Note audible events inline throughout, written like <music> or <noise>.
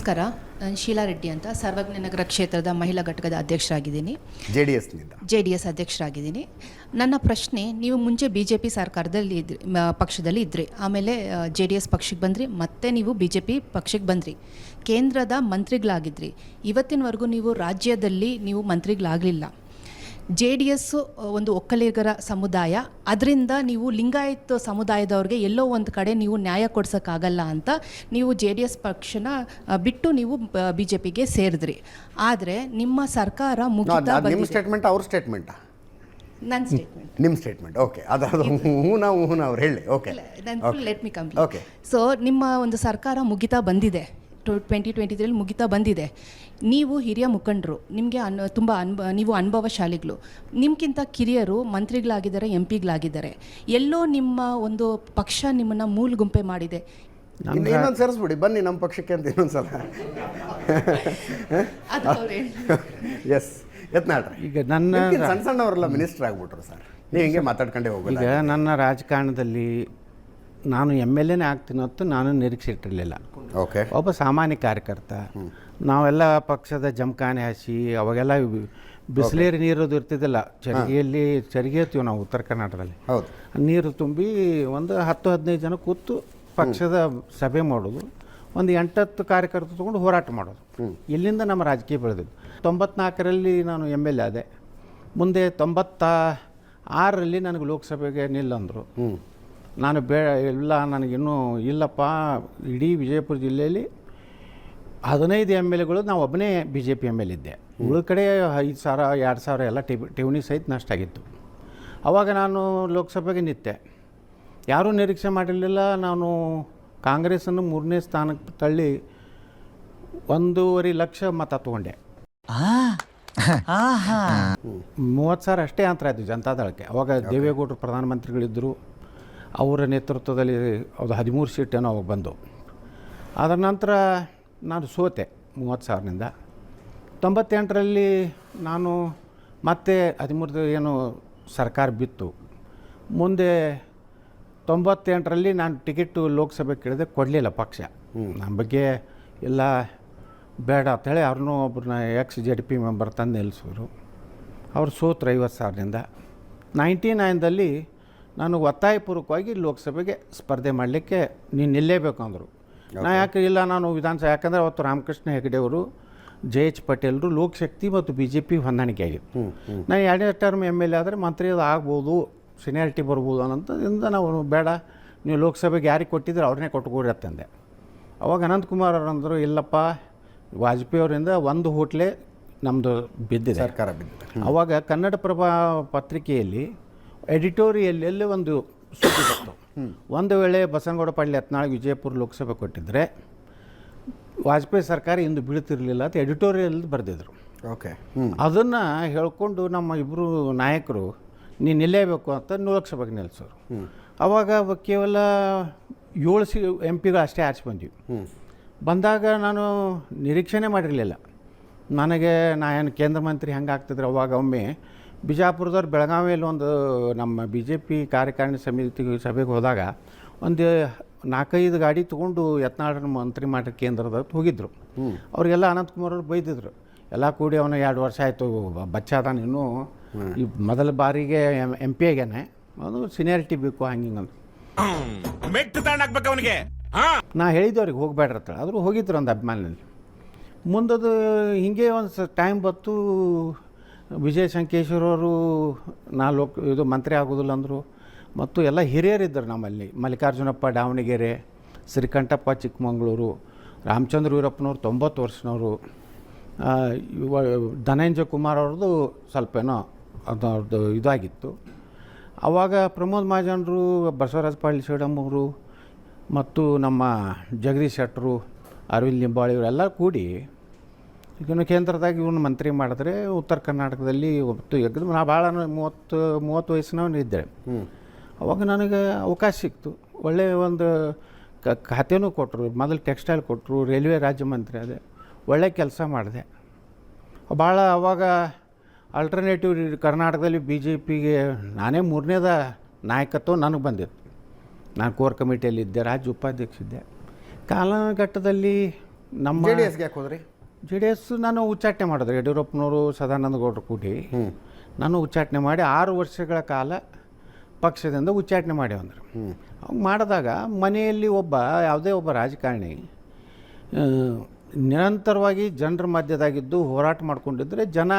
ನಮಸ್ಕಾರ. ನಾನು ಶೀಲಾ ರೆಡ್ಡಿ ಅಂತ. ಸರ್ವಜ್ಞ ನಗರ ಕ್ಷೇತ್ರದ ಮಹಿಳಾ ಘಟಕದ ಅಧ್ಯಕ್ಷರಾಗಿದ್ದೀನಿ. J D S J D S ಅಧ್ಯಕ್ಷರಾಗಿದ್ದೀನಿ. ನನ್ನ ಪ್ರಶ್ನೆ ನೀವು ಮುಂಚೆ ಬಿ ಜೆ ಪಿ ಸರ್ಕಾರದಲ್ಲಿ ಇದ್ರಿ ಪಕ್ಷದಲ್ಲಿ ಇದ್ರಿ. ಆಮೇಲೆ ಜೆ ಡಿ ಎಸ್ ಪಕ್ಷಕ್ಕೆ ಬಂದ್ರಿ ಮತ್ತೆ ನೀವು ಬಿ ಜೆ ಪಿ ಪಕ್ಷಕ್ಕೆ ಬಂದ್ರಿ. ಕೇಂದ್ರದ ಮಂತ್ರಿಗಳಾಗಿದ್ರಿ. ಇವತ್ತಿನವರೆಗೂ ನೀವು ರಾಜ್ಯದಲ್ಲಿ ನೀವು ಮಂತ್ರಿಗಳಾಗಲಿಲ್ಲ. ಜೆ ಡಿ ಎಸ್ ಒಂದು ಒಕ್ಕಲಿಗರ ಸಮುದಾಯ. ಅದರಿಂದ ನೀವು ಲಿಂಗಾಯತ್ ಸಮುದಾಯದವ್ರಿಗೆ ಎಲ್ಲೋ ಒಂದು ಕಡೆ ನೀವು ನ್ಯಾಯ ಕೊಡ್ಸೋಕ್ಕಾಗಲ್ಲ ಅಂತ ನೀವು ಜೆ ಡಿ ಎಸ್ ಪಕ್ಷನ ಬಿಟ್ಟು ನೀವು ಬಿ ಜೆ ಪಿಗೆ ಸೇರಿದ್ರಿ. ಆದರೆ ನಿಮ್ಮ ಸರ್ಕಾರ ಮುಗಿತಾ ನಿಮ್ಮ ಸ್ಟೇಟ್ಮೆಂಟ್ ಅವ್ರ ಸ್ಟೇಟ್ಮೆಂಟ್ ನನ್ನ ಸ್ಟೇಟ್ಮೆಂಟ್ ನಿಮ್ಮ ಸ್ಟೇಟ್ಮೆಂಟ್ ಓಕೆ ಅದಾದ ಹೂನ ಹೂನ ಅವ್ರು ಹೇಳಿ okay let me complete okay so ನಿಮ್ಮ ಒಂದು ಸರ್ಕಾರ ಮುಗಿತಾ ಬಂದಿದೆ. ಟು ಟ್ವೆಂಟಿ ಟ್ವೆಂಟಿ ತ್ರೀಲಿ ಮುಗಿತಾ ಬಂದಿದೆ. ನೀವು ಹಿರಿಯ ಮುಖಂಡರು ನಿಮಗೆ ಅನ್ ತುಂಬ ಅನ್ಬ ನೀವು ಅನುಭವಶಾಲಿಗಳು ನಿಮ್ಗಿಂತ ಕಿರಿಯರು ಮಂತ್ರಿಗಳಾಗಿದ್ದಾರೆ ಎಂ ಪಿಗಳಾಗಿದ್ದಾರೆ ಎಲ್ಲೋ ನಿಮ್ಮ ಒಂದು ಪಕ್ಷ ನಿಮ್ಮನ್ನು ಮೂಲ್ಗುಂಪೆ ಮಾಡಿದೆ. ಇನ್ನೊಂದು ಸೇರಿಸ್ಬಿಡಿ ಬನ್ನಿ ನಮ್ಮ ಪಕ್ಷಕ್ಕೆ ಅಂತ ಇನ್ನೊಂದ್ಸಲ. <laughs> ಎಸ್ ಎತ್ನಾಡ್ರಿ ಈಗ ನನ್ನ ಸಣ್ಣ ಸಣ್ಣವರೆಲ್ಲ ಮಿನಿಸ್ಟರ್ ಆಗ್ಬಿಟ್ರು ಸರ್. ನೀವು ಹಿಂಗೆ ಮಾತಾಡ್ಕೊಂಡೇ ಹೋಗಲ್ಲ ಈಗ ನನ್ನ ರಾಜಕಾರಣದಲ್ಲಿ ನಾನು ಎಂ ಎಲ್ ಎನೇ ಆಗ್ತೀನಿ ಹೊತ್ತು ನಾನು ನಿರೀಕ್ಷೆ ಇಟ್ಟಿರಲಿಲ್ಲ. ಓಕೆ ಒಬ್ಬ ಸಾಮಾನ್ಯ ಕಾರ್ಯಕರ್ತ. ನಾವೆಲ್ಲ ಪಕ್ಷದ ಜಮಖಾನೆ ಹಾಸಿ ಅವಾಗೆಲ್ಲ ಬಿಸಿಲೇರಿ ನೀರೋದು ಇರ್ತಿದ್ದಿಲ್ಲ. ಚರಿಗೆಯಲ್ಲಿ ಚರಿಗೆ ಇರ್ತೀವಿ ನಾವು ಉತ್ತರ ಕರ್ನಾಟಕದಲ್ಲಿ. ಹೌದು. ನೀರು ತುಂಬಿ ಒಂದು ಹತ್ತು ಹದಿನೈದು ಜನ ಕೂತು ಪಕ್ಷದ ಸಭೆ ಮಾಡೋದು. ಒಂದು ಎಂಟತ್ತು ಕಾರ್ಯಕರ್ತರು ತೊಗೊಂಡು ಹೋರಾಟ ಮಾಡೋದು. ಇಲ್ಲಿಂದ ನಮ್ಮ ರಾಜಕೀಯ ಬೆಳೆದಿದ್ದು. ತೊಂಬತ್ನಾಲ್ಕರಲ್ಲಿ ನಾನು ಎಂ ಎಲ್ ಎ ಆದೆ. ಮುಂದೆ ತೊಂಬತ್ತ ಆರರಲ್ಲಿ ನನಗೆ ಲೋಕಸಭೆಗೆ ನಿಲ್ಲಂದರು. ನಾನು ಬೇ ಇಲ್ಲ ನನಗಿನ್ನೂ ಇಲ್ಲಪ್ಪ. ಇಡೀ ವಿಜಯಪುರ ಜಿಲ್ಲೆಯಲ್ಲಿ ಹದಿನೈದು ಎಂ ಎಲ್ ಎಗಳು ನಾವು ಒಬ್ಬನೇ B J P M L ಇದ್ದೆ. ಉಳಿದ ಕಡೆ ಐದು ಸಾವಿರ ಎರಡು ಸಾವಿರ ಎಲ್ಲ ಟಿವ್ ಠೇವಣಿ ಸಹಿತ ನಷ್ಟ ಆಗಿತ್ತು. ಆವಾಗ ನಾನು ಲೋಕಸಭೆಗೆ ನಿಂತೆ. ಯಾರೂ ನಿರೀಕ್ಷೆ ಮಾಡಿರಲಿಲ್ಲ. ನಾನು ಕಾಂಗ್ರೆಸ್ಸನ್ನು ಮೂರನೇ ಸ್ಥಾನಕ್ಕೆ ತಳ್ಳಿ ಒಂದೂವರೆ ಲಕ್ಷ ಮತ ತೊಗೊಂಡೆ. ಮೂವತ್ತು ಸಾವಿರ ಅಷ್ಟೇ ಅಂತರ ಆಯಿತು ಜನತಾದಳಕ್ಕೆ ಅವಾಗ ದೇವೇಗೌಡರು ಪ್ರಧಾನಮಂತ್ರಿಗಳಿದ್ದರು ಅವರ ನೇತೃತ್ವದಲ್ಲಿ ಅದು ಹದಿಮೂರು ಸೀಟೇನೋ ಅವಾಗ ಬಂದು. ಅದರ ನಂತರ ನಾನು ಸೋತೆ ಮೂವತ್ತು ಸಾವಿರದಿಂದ. ತೊಂಬತ್ತೆಂಟರಲ್ಲಿ ನಾನು ಮತ್ತೆ ಹದಿಮೂರು ಏನು ಸರ್ಕಾರ ಬಿತ್ತು. ಮುಂದೆ ತೊಂಬತ್ತೆಂಟರಲ್ಲಿ ನಾನು ಟಿಕೆಟು ಲೋಕಸಭೆ ಕೇಳಿದೆ ಕೊಡಲಿಲ್ಲ ಪಕ್ಷ. ನಮ್ಮ ಬಗ್ಗೆ ಎಲ್ಲ ಬೇಡ ಅಂತೇಳಿ ಅವ್ರನ್ನೂ ಒಬ್ಬರನ್ನ ex J D P member ತಂದು ನಿಲ್ಲಿಸಿದ್ರು. ಅವ್ರು ಸೋತ್ರು ಐವತ್ತು ಸಾವಿರದಿಂದ. ನೈಂಟಿ ನೈನ್ದಲ್ಲಿ ನಾನು ಒತ್ತಾಯಪೂರ್ವಕವಾಗಿ ಲೋಕಸಭೆಗೆ ಸ್ಪರ್ಧೆ ಮಾಡಲಿಕ್ಕೆ ನೀನು ನಿಲ್ಲೇಬೇಕು ಅಂದರು. ನಾ ಯಾಕೆ ಇಲ್ಲ ನಾನು ವಿಧಾನಸಭೆ ಯಾಕಂದರೆ ಅವತ್ತು ರಾಮಕೃಷ್ಣ ಹೆಗಡೆ ಅವರು ಜೆ ಎಚ್ ಪಟೇಲ್ರು ಲೋಕಶಕ್ತಿ ಮತ್ತು ಬಿ ಜೆ ಪಿ ಹೊಂದಾಣಿಕೆ ಆಗಿತ್ತು ನಾ ಎರಡನೇ ಟರ್ಮ್ ಎಂ ಎಲ್ ಎ ಆದರೆ ಮಂತ್ರಿ ಅದು ಆಗ್ಬೋದು ಸೀನಿಯಾರಿಟಿ ಬರ್ಬೋದು ಅನ್ನೋಂಥದ್ದಿಂದ ನಾವು ಬೇಡ ನೀವು ಲೋಕಸಭೆಗೆ ಯಾರಿಗೆ ಕೊಟ್ಟಿದ್ರೆ ಅವ್ರನ್ನೇ ಕೊಟ್ಕೊಡ್ರಿ ಅಂತಂದೆ. ಅವಾಗ ಅನಂತಕುಮಾರ್ ಅವರಂದರು ಅಂದರು ಇಲ್ಲಪ್ಪ ವಾಜಪೇಯಿ ಅವರಿಂದ ಒಂದು ಹೋಟ್ಲೆ ನಮ್ಮದು ಬಿದ್ದಿದೆ. ಸರ್ಕಾರ ಬಿದ್ದಿದೆ. ಅವಾಗ ಕನ್ನಡಪ್ರಭ ಪತ್ರಿಕೆಯಲ್ಲಿ ಎಡಿಟೋರಿಯಲ್ಲೇ ಒಂದು ಸುದ್ದಿ ಬಂತು. ಒಂದು ವೇಳೆ ಬಸನಗೌಡ ಪಾಟೀಲ್ ಯತ್ನಾಳ್ ವಿಜಯಪುರ ಲೋಕಸಭೆ ಕೊಟ್ಟಿದ್ದರೆ ವಾಜಪೇಯಿ ಸರ್ಕಾರ ಇಂದು ಬೀಳ್ತಿರಲಿಲ್ಲ ಅಂತ ಎಡಿಟೋರಿಯಲ್ ಬರೆದಿದ್ರು. ಓಕೆ. ಅದನ್ನು ಹೇಳ್ಕೊಂಡು ನಮ್ಮ ಇಬ್ಬರು ನಾಯಕರು ನೀನು ನಿಲ್ಲೇಬೇಕು ಅಂತ ಲೋಕಸಭೆಗೆ ನಿಲ್ಲಿಸೋರು ಅವಾಗ ಕೇವಲ ಏಳು ಸಿ ಎಂ ಪಿಗಳು ಅಷ್ಟೇ ಆಚೆ ಬಂದ್ವಿ. ಬಂದಾಗ ನಾನು ನಿರೀಕ್ಷೆನೇ ಮಾಡಿರಲಿಲ್ಲ. ನನಗೆ ನಾ ಏನು ಕೇಂದ್ರ ಮಂತ್ರಿ ಹೆಂಗೆ ಆಗ್ತಿದ್ರೆ ಅವಾಗ ಒಮ್ಮೆ ಬಿಜಾಪುರದವ್ರು ಬೆಳಗಾವಿಯಲ್ಲಿ ಒಂದು ನಮ್ಮ ಬಿ ಜೆ ಪಿ ಕಾರ್ಯಕಾರಿಣಿ ಸಮಿತಿ ಸಭೆಗೆ ಹೋದಾಗ ಒಂದು ನಾಲ್ಕೈದು ಗಾಡಿ ತೊಗೊಂಡು ಯತ್ನಾಳನ ಮಂತ್ರಿ ಮಾಡಿ ಕೇಂದ್ರದ ಹೋಗಿದ್ದರು ಅವರಿಗೆಲ್ಲ ಅನಂತಕುಮಾರ್ ಅವರು ಬೈದಿದ್ರು. ಎಲ್ಲ ಕೂಡಿ ಅವನು ಎರಡು ವರ್ಷ ಆಯಿತು ಬಚ್ಚ ಅದಾನ ಇನ್ನೂ. ಈ ಮೊದಲ ಬಾರಿಗೆ ಎಂ ಪಿ ಆಗ್ಯಾನೆ. ಅವನು ಸೀನಿಯಾರಿಟಿ ಬೇಕು ಹಂಗೆ ಹಿಂಗೆ ಅಂತ ಮೆಟ್ಟು ಹಾಕ್ಬೇಕು ಅವನಿಗೆ. ಹಾ. ನಾ ಹೇಳಿದ್ದು ಅವ್ರಿಗೆ ಹೋಗ್ಬೇಡ್ರಿ ಅಂತ ಆದರೂ ಹೋಗಿದ್ರು ಒಂದು ಅಭಿಮಾನದಲ್ಲಿ ಮುಂದದು ಹಿಂಗೆ ಒಂದು ಸ ಟೈಮ್ ಬತ್ತು ವಿಜಯ ನಾ ಲೋಕ ಇದು ಮಂತ್ರಿ ಆಗೋದಿಲ್ಲ ಅಂದರು. ಮತ್ತು ಎಲ್ಲ ಹಿರಿಯರಿದ್ದರು ನಮ್ಮಲ್ಲಿ. ಮಲ್ಲಿಕಾರ್ಜುನಪ್ಪ, ದಾವಣಗೆರೆ, ಶ್ರೀಕಂಠಪ್ಪ, ಚಿಕ್ಕಮಗಳೂರು, ರಾಮಚಂದ್ರ ವೀರಪ್ಪನವ್ರು ತೊಂಬತ್ತು ವರ್ಷನವರು. ಇವ, ಧನಂಜಯ ಕುಮಾರ್ ಅವ್ರದ್ದು ಸ್ವಲ್ಪ ಏನೋ ಇದಾಗಿತ್ತು. ಆವಾಗ ಪ್ರಮೋದ್ ಮಹಾಜನರು, ಬಸವರಾಜ ಶ್ರೀಡಮ್ ಅವರು, ಮತ್ತು ನಮ್ಮ ಜಗದೀಶ್ ಶೆಟ್ಟರು, ಅರವಿಂದ್ ಲಿಂಬಾಳಿ ಇವರೆಲ್ಲ ಕೂಡಿ ಇದನ್ನು ಕೇಂದ್ರದಾಗ ಇವನು ಮಂತ್ರಿ ಮಾಡಿದ್ರೆ ಉತ್ತರ ಕರ್ನಾಟಕದಲ್ಲಿ ಒತ್ತು ಎಗ್ದು ನಾ ಭಾಳ ಮೂವತ್ತು ಮೂವತ್ತು ವಯಸ್ಸಿನವನು ಇದ್ದೆ. ಅವಾಗ ನನಗೆ ಅವಕಾಶ ಸಿಕ್ತು. ಒಳ್ಳೆಯ ಒಂದು ಕ ಖಾತೆನೂ ಕೊಟ್ಟರು ಮೊದಲು ಟೆಕ್ಸ್ಟೈಲ್ ಕೊಟ್ಟರು ರೈಲ್ವೆ ರಾಜ್ಯ ಮಂತ್ರಿ ಅದೇ ಒಳ್ಳೆ ಕೆಲಸ ಮಾಡಿದೆ. ಭಾಳ ಅವಾಗ ಆಲ್ಟರ್ನೇಟಿವ್ ಕರ್ನಾಟಕದಲ್ಲಿ ಬಿ ಜೆ ಪಿಗೆ ನಾನೇ ಮೂರನೇದ ನಾಯಕತ್ವ ನನಗೆ ಬಂದಿತ್ತು. ನಾನು ಕೋರ್ ಕಮಿಟಿಯಲ್ಲಿದ್ದೆ ರಾಜ್ಯ ಉಪಾಧ್ಯಕ್ಷ ಇದ್ದೆ. ಕಾಲಘಟ್ಟದಲ್ಲಿ ನಮ್ಮ ಜೆ ಡಿ ಎಸ್ಗೆ ಹಾಕೋದ್ರಿ ಹೋದ್ರಿ? ಜೆ ಡಿ ಎಸ್ ನಾನು ಉಚ್ಚಾಟನೆ ಮಾಡಿದ್ರು ಯಡಿಯೂರಪ್ಪನವರು ಸದಾನಂದ ಗೌಡರು ಕೂಡಿ. ನಾನು ಉಚ್ಚಾಟನೆ ಮಾಡಿ ಆರು ವರ್ಷಗಳ ಕಾಲ ಪಕ್ಷದಿಂದ ಉಚ್ಚಾಟನೆ ಮಾಡಿ ಅಂದರು. ಅವಾಗ ಮಾಡಿದಾಗ ಮನೆಯಲ್ಲಿ ಒಬ್ಬ ಯಾವುದೇ ಒಬ್ಬ ರಾಜಕಾರಣಿ ನಿರಂತರವಾಗಿ ಜನರ ಮಧ್ಯದಾಗಿದ್ದು ಹೋರಾಟ ಮಾಡ್ಕೊಂಡಿದ್ರೆ ಜನ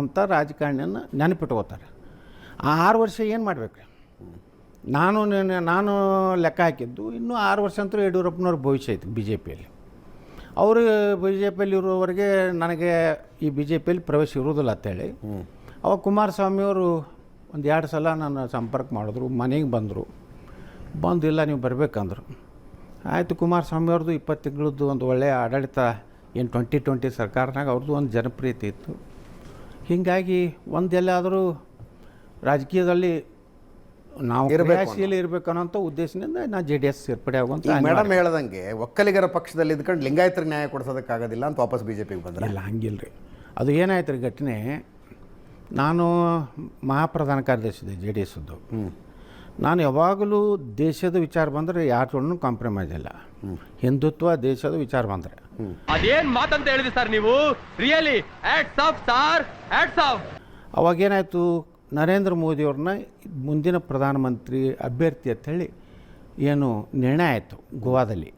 ಅಂತ ರಾಜಕಾರಣಿಯನ್ನು ನೆನಪಿಟ್ಕೋತಾರೆ ಆ ಆರು ವರ್ಷ ಏನು ಮಾಡಬೇಕು? ನಾನು ನಾನು ಲೆಕ್ಕ ಹಾಕಿದ್ದು ಇನ್ನೂ ಆರು ವರ್ಷ ಅಂತೂ ಯಡಿಯೂರಪ್ಪನವ್ರ ಭವಿಷ್ಯ ಐತೆ ಬಿ ಜೆ ಪಿಯಲ್ಲಿ ಅವರು ಬಿ ಜೆ ಪಿಯಲ್ಲಿ ಇರುವವರೆಗೆ ನನಗೆ ಈ ಬಿ ಜೆ ಪಿಯಲ್ಲಿ ಪ್ರವೇಶ ಇರುವುದಿಲ್ಲ ಅಂತೇಳಿ. ಅವಾಗ ಕುಮಾರಸ್ವಾಮಿಯವರು ಒಂದು ಎರಡು ಸಲ ನನ್ನ ಸಂಪರ್ಕ ಮಾಡಿದ್ರು ಮನೆಗೆ ಬಂದರು. ಬಂದು ಇಲ್ಲ ನೀವು ಬರಬೇಕಂದ್ರು. ಆಯಿತು ಕುಮಾರಸ್ವಾಮಿ ಅವ್ರದ್ದು ಇಪ್ಪತ್ತು ತಿಂಗಳದ್ದು ಒಂದು ಒಳ್ಳೆಯ ಆಡಳಿತ ಏನು ಟ್ವೆಂಟಿ ಟ್ವೆಂಟಿ ಸರ್ಕಾರನಾಗ ಅವ್ರದ್ದು ಒಂದು ಜನಪ್ರಿಯತೆ ಇತ್ತು. ಹೀಗಾಗಿ ಒಂದೆಲ್ಲಾದರೂ ರಾಜಕೀಯದಲ್ಲಿ ನಾವು ಕ್ರಿಯಾಶೀಲ ಇರಬೇಕು ಅನ್ನೋಂಥ ಉದ್ದೇಶದಿಂದ ನಾ ಜೆ ಡಿ ಎಸ್ ಸೇರ್ಪಡೆ ಆಗುವಂಥ ಮೇಡಮ್ ಹೇಳ್ದಂಗೆ ಒಕ್ಕಲಿಗರ ಪಕ್ಷದಲ್ಲಿ ಇದ್ಕೊಂಡು ಲಿಂಗಾಯತರಿಗೆ ನ್ಯಾಯ ಕೊಡ್ಸೋದಕ್ಕಾಗೋದಿಲ್ಲ ಅಂತ ವಾಪಸ್ ಬಿ ಜೆ ಪಿಗೆ ಬಂದ್ರೆ. ಇಲ್ಲ ಹಂಗಿಲ್ಲ ರೀ ಅದು ಏನಾಯ್ತು ರೀ ಘಟನೆ ನಾನು ಮಹಾಪ್ರಧಾನ ಕಾರ್ಯದರ್ಶಿ ಜೆ ಡಿ ಎಸ್ದು ನಾನು ಯಾವಾಗಲೂ ದೇಶದ ವಿಚಾರ ಬಂದರೆ ಯಾರು ಕಾಂಪ್ರಮೈಸ್ ಇಲ್ಲ. ಹಿಂದುತ್ವ ದೇಶದ ವಿಚಾರ ಬಂದರೆ. ಅದೇನು ಮಾತಂತ ಹೇಳಿದ್ರಿ ಸರ್ ನೀವು? ರಿಯಲಿ ಆಫ್ ಆಫ್ ಅವಾಗೇನಾಯಿತು ನರೇಂದ್ರ ಮೋದಿಯವ್ರನ್ನ ಮುಂದಿನ ಪ್ರಧಾನಮಂತ್ರಿ ಅಭ್ಯರ್ಥಿ ಅಂತ ಹೇಳಿ ಏನು ನಿರ್ಣಯ ಆಯಿತು ಗೋವಾದಲ್ಲಿ.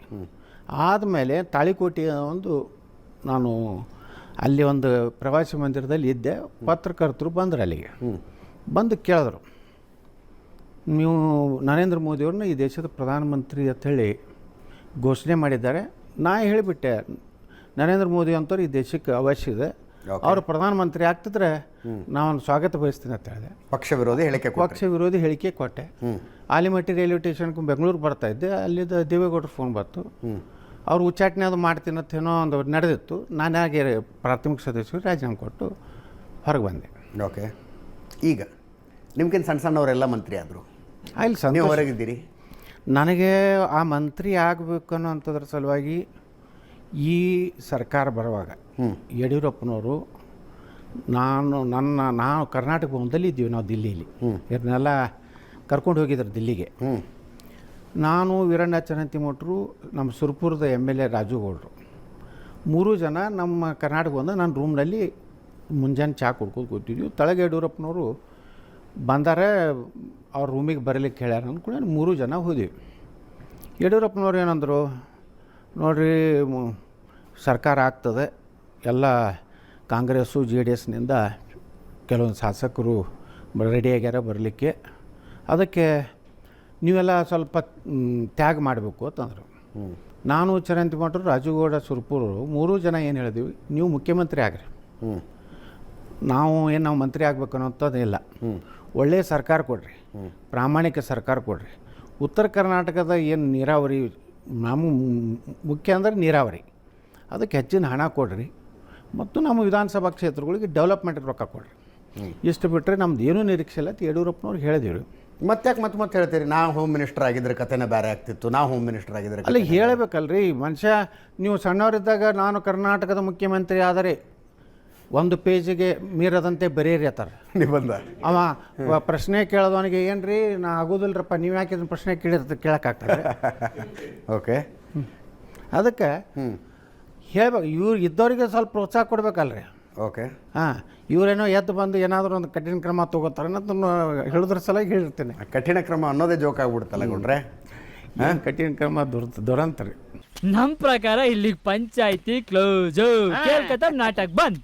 ಆದಮೇಲೆ ತಾಳಿಕೋಟೆಯ ಒಂದು ನಾನು ಅಲ್ಲಿ ಒಂದು ಪ್ರವಾಸಿ ಮಂದಿರದಲ್ಲಿ ಇದ್ದೆ ಪತ್ರಕರ್ತರು ಬಂದರು ಅಲ್ಲಿಗೆ. ಬಂದು ಕೇಳಿದ್ರು ನೀವು ನರೇಂದ್ರ ಮೋದಿಯವ್ರನ್ನ ಈ ದೇಶದ ಪ್ರಧಾನಮಂತ್ರಿ ಅಂತೇಳಿ ಘೋಷಣೆ ಮಾಡಿದ್ದಾರೆ. ನಾ ಹೇಳಿಬಿಟ್ಟೆ ನರೇಂದ್ರ ಮೋದಿ ಅಂತವ್ರು ಈ ದೇಶಕ್ಕೆ ಅವಶ್ಯ ಇದೆ. ಅವರು ಪ್ರಧಾನಮಂತ್ರಿ ಆಗ್ತಿದ್ರೆ ನಾನು ಸ್ವಾಗತ ಬಯಸ್ತೀನಿ ಅಂತ ಹೇಳಿದೆ. ಪಕ್ಷ ವಿರೋಧಿ ಹೇಳಿಕೆ. ಪಕ್ಷ ವಿರೋಧಿ ಹೇಳಿಕೆ ಕೊಟ್ಟೆ. ಆಲಿಮಟ್ಟಿ ರೈಲ್ವೆ ಸ್ಟೇಷನ್ಗೆ ಬೆಂಗಳೂರು ಬರ್ತಾ ಇದ್ದೆ. ಅಲ್ಲಿದ್ದ ದೇವೇಗೌಡರು ಫೋನ್ ಬಂತು. ಅವ್ರು ಉಚ್ಚಾಟನೆ ಅದು ಮಾಡ್ತೀನಿ ಅಂತ ಏನೋ ಒಂದು ನಡೆದಿತ್ತು. ನಾನು ಹಾಗೆ ಪ್ರಾಥಮಿಕ ಸದಸ್ಯರು ರಾಜೀನಾಮೆ ಕೊಟ್ಟು ಹೊರಗೆ ಬಂದೆ. ಓಕೆ ಈಗ ನಿಮ್ಗೇನು ಸಣ್ಣ ಸಣ್ಣವರೆಲ್ಲ ಮಂತ್ರಿ ಆದರು? ಅಲ್ಲಿ ಸಣ್ಣ ಹೊರಗಿದ್ದೀರಿ? ನನಗೆ ಆ ಮಂತ್ರಿ ಆಗಬೇಕು ಅನ್ನೋ ಅಂಥದ್ರ ಸಲುವಾಗಿ ಈ ಸರ್ಕಾರ ಬರುವಾಗ ಯಡಿಯೂರಪ್ಪನವರು ನಾನು ನನ್ನ ನಾವು ಕರ್ನಾಟಕ ಭವನದಲ್ಲಿ ಇದ್ದೀವಿ ನಾವು ದಿಲ್ಲಿಯಲ್ಲಿ ಇದನ್ನೆಲ್ಲ ಕರ್ಕೊಂಡು ಹೋಗಿದ್ರು ದಿಲ್ಲಿಗೆ. ಹ್ಞೂ ನಾನು ವೀರಣ್ಣ ಚರಂತಿಮಠರು ನಮ್ಮ ಸುರ್ಪುರದ ಎಂ ಎಲ್ ಎ ರಾಜುಗೌಡರು. ಮೂರು ಜನ ನಮ್ಮ ಕರ್ನಾಟಕ ಬಂದು ನನ್ನ ರೂಮ್ನಲ್ಲಿ ಮುಂಜಾನೆ ಚಹಾ ಕುಡ್ಕೊಂಡು ಕೂತಿದ್ವಿ. ತಳಗೆ ಯಡಿಯೂರಪ್ಪನವರು ಬಂದಾರೆ ಅವ್ರ ರೂಮಿಗೆ ಬರಲಿಕ್ಕೆ ಹೇಳ್ಯಾರ ಅಂದ್ಕೊಂಡು ಮೂರು ಜನ ಹೋದ್ವಿ. ಯಡಿಯೂರಪ್ಪನವ್ರು ಏನಂದರು ನೋಡ್ರಿ ಸರ್ಕಾರ ಆಗ್ತದೆ. ಎಲ್ಲ ಕಾಂಗ್ರೆಸ್ಸು ಜೆ ಡಿ ಎಸ್ನಿಂದ ಕೆಲವೊಂದು ಶಾಸಕರು ರೆಡಿ ಆಗ್ಯಾರ ಬರಲಿಕ್ಕೆ. ಅದಕ್ಕೆ ನೀವೆಲ್ಲ ಸ್ವಲ್ಪ ತ್ಯಾಗ ಮಾಡಬೇಕು ಅಂತಂದರು. ನಾನು ಚರಂತಿ ಮಾಡ್ರು ರಾಜುಗೌಡ ಸುರ್ಪುರು ಮೂರೂ ಜನ ಏನು ಹೇಳಿದ್ವಿ ನೀವು ಮುಖ್ಯಮಂತ್ರಿ ಆಗ್ರಿ. ಹ್ಞೂ ನಾವು ಏನು ನಾವು ಮಂತ್ರಿ ಆಗ್ಬೇಕು ಅನ್ನೋಂಥದ್ದು ಇಲ್ಲ. ಒಳ್ಳೆಯ ಸರ್ಕಾರ ಕೊಡ್ರಿ. ಪ್ರಾಮಾಣಿಕ ಸರ್ಕಾರ ಕೊಡ್ರಿ. ಉತ್ತರ ಕರ್ನಾಟಕದ ಏನು ನೀರಾವರಿ ನಮ್ಮ ಮುಖ್ಯ ಅಂದರೆ ನೀರಾವರಿ. ಅದಕ್ಕೆ ಹೆಚ್ಚಿನ ಹಣ ಕೊಡ್ರಿ. ಮತ್ತು ನಮ್ಮ ವಿಧಾನಸಭಾ ಕ್ಷೇತ್ರಗಳಿಗೆ ಡೆವಲಪ್ಮೆಂಟ್ ರೊಕ್ಕ ಕೊಡ್ರಿ. ಇಷ್ಟು ಬಿಟ್ಟರೆ ನಮ್ದು ಏನೂ ನಿರೀಕ್ಷೆ ಇಲ್ಲ ಯಡಿಯೂರಪ್ಪನವ್ರು ಮತ್ತೆ ಮತ್ತ್ಯಾಕೆ ಮತ್ತೆ ಮತ್ತೆ ಹೇಳ್ತೀರಿ? ನಾ ಹೋಮ್ ಮಿನಿಸ್ಟರ್ ಆಗಿದ್ರೆ ಕಥೆನೇ ಬೇರೆ ಆಗ್ತಿತ್ತು. ನಾ ಹೋಮ್ ಮಿನಿಸ್ಟರ್ ಆಗಿದ್ರೆ ಅಲ್ಲಿ ಹೇಳಬೇಕಲ್ರಿ ಮನುಷ್ಯ ನೀವು ಸಣ್ಣವರಿದ್ದಾಗ ನಾನು ಕರ್ನಾಟಕದ ಮುಖ್ಯಮಂತ್ರಿ ಆದರೆ ಒಂದು ಪೇಜಿಗೆ ಮೀರದಂತೆ ಬರೀರಿ ಅತ್ತಾರ ನಿಬಂಧ. ಅವ ಪ್ರಶ್ನೆ ಕೇಳೋದವನಿಗೆ ಏನ್ರಿ ನಾ ಆಗೋದಿಲ್ಲರಪ್ಪ ನೀವು ಯಾಕೆ ಪ್ರಶ್ನೆ ಕೇಳಿರ್ತ ಕೇಳೋಕ್ಕಾಗ್ತದೆ? ಓಕೆ <laughs> ಅದಕ್ಕೆ ಹೇಳ್ಬೇಕು ಇವ್ರು ಇದ್ದವರಿಗೆ ಸ್ವಲ್ಪ ಪ್ರೋತ್ಸಾಹ ಕೊಡ್ಬೇಕಲ್ರಿ. ಓಕೆ. ಹಾಂ ಇವರೇನೋ ಎದ್ದು ಬಂದು ಏನಾದರೂ ಒಂದು ಕಠಿಣ ಕ್ರಮ ತಗೋತಾರೆ ಅನ್ನೋದನ್ನು ಹೇಳಿದ್ರ ಸಲ ಹೇಳಿರ್ತೀನಿ ಕಠಿಣ ಕ್ರಮ ಅನ್ನೋದೇ ಜೋಕ್ ಆಗ್ಬಿಡ್ತಲ್ಲ ಗುಂಡ್ರೆ? ಹಾಂ? ಕಠಿಣ ಕ್ರಮ ದುರ್ ದುರಂತ ರೀ ನಮ್ಮ ಪ್ರಕಾರ ಇಲ್ಲಿಗೆ ಪಂಚಾಯತಿ ಕ್ಲೋಸ್ ಕೇಳ್ಕತ್ತ ನಾಟಕ ಬಂದ್.